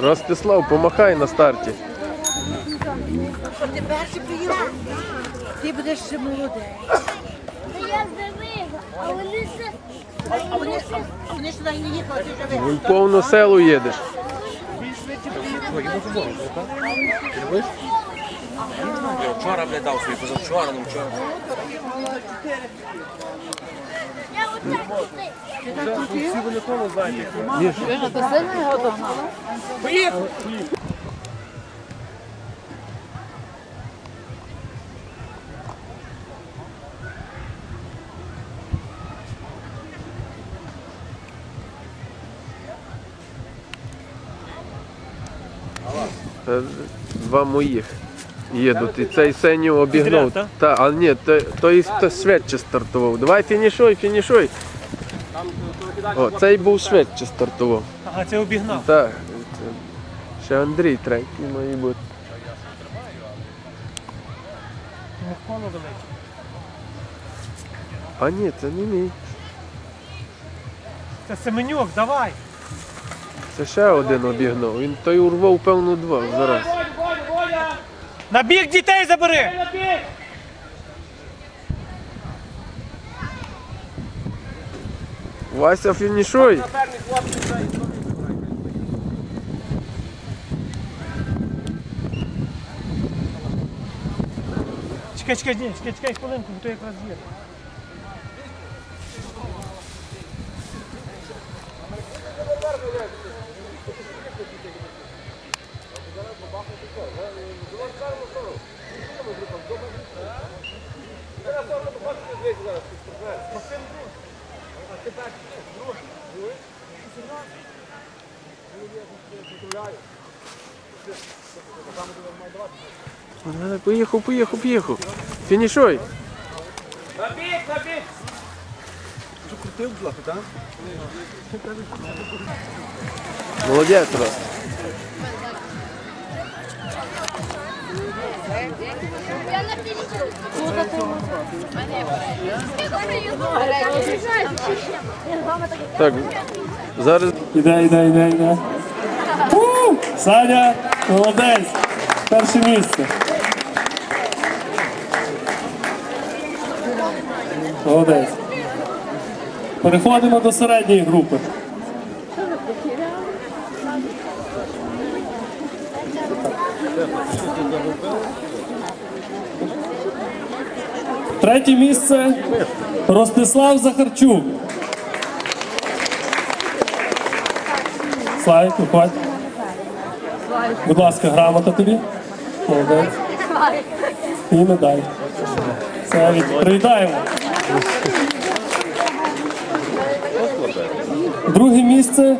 Ростислав, помахай на старті. Ти перший приїхав? Ти будеш ще молодий. Я завигла, а вони ще... А вони, а вони сюди не їхали, ти вже В вийшов. повну селу їдеш. Вчора дав свої, позавчора, ну вчора. Я отак туди. Це два моїх їдуть. І цей синю. Підряд, Та, а ні, то, той то швидше стартував. Давай фінішуй, фінішуй. О, цей був швидше стартував. Ага, це обігнав. Так. це Ще Андрій третій має бути. Коло велике. А ні, це не мій. Це Семенюк, давай. Це ще один обігнав. Він той урвав, певно, два зараз. На бік дітей забери. Вася, фінішуй. Чекай, чекай, ні, чекай, чекай хвилинку, бо то якраз є. Давай, Поїхав, поїхав, поїхав. Фінішуй. Молодець, Рос. Я на перечерку. Так, зараз Іде, іде, іде, іде. Саня, молодець. Перше місце. Молодець. Переходимо до середньої групи. Третє місце Ростислав Захарчук. Славік, виходь. Будь ласка, грамота тобі. Молодець. І медаль. Це. Привітаємо. Друге місце.